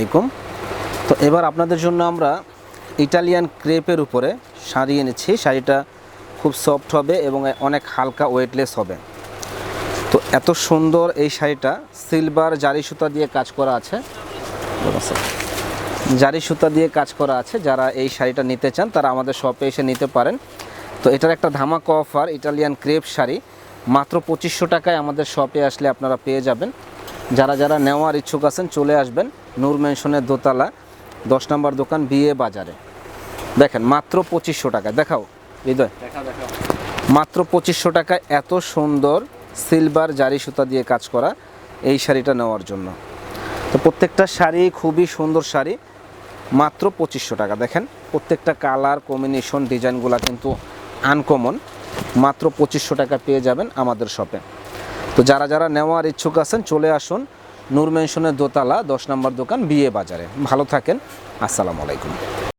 আলাইকুম তো এবার আপনাদের জন্য আমরা ইটালিয়ান ক্রেপের উপরে শাড়ি এনেছি শাড়িটা খুব সফট হবে এবং অনেক হালকা ওয়েটলেস হবে। তো এত সুন্দর এই শাড়িটা সিলভার জারি সুতা দিয়ে কাজ করা আছে। জারি সুতা দিয়ে কাজ করা আছে। যারা এই শাড়িটা নিতে চান, তারা আমাদের শপে এসে নিতে পারেন। তো এটার একটা ধামাকা অফার ইটালিয়ান ক্রেপ শাড়ি। মাত্র পঁচিশশো টাকায় আমাদের শপে আসলে আপনারা পেয়ে যাবেন। যারা যারা নেওয়ার ইচ্ছুক আছেন চলে আসবেন নূর মেনশনের দোতলা দশ নম্বর দোকান বিয়ে বাজারে। দেখেন মাত্র পঁচিশশো টাকায়। দেখাও হৃদয়। মাত্র পঁচিশশো টাকায় এত সুন্দর সিলভার জারি সুতা দিয়ে কাজ করা এই শাড়িটা নেওয়ার জন্য। তো প্রত্যেকটা শাড়ি খুবই সুন্দর শাড়ি মাত্র পঁচিশশো টাকা। দেখেন প্রত্যেকটা কালার কম্বিনেশন ডিজাইনগুলো কিন্তু আনকমন। মাত্র পঁচিশশো টাকা পেয়ে যাবেন আমাদের শপে। তো যারা যারা নেওয়ার ইচ্ছুক আছেন, চলে আসুন নূর মেনশনের দোতলা, দশ নম্বর দোকান বিয়ে বাজারে। ভালো থাকেন। আসসালামু আলাইকুম।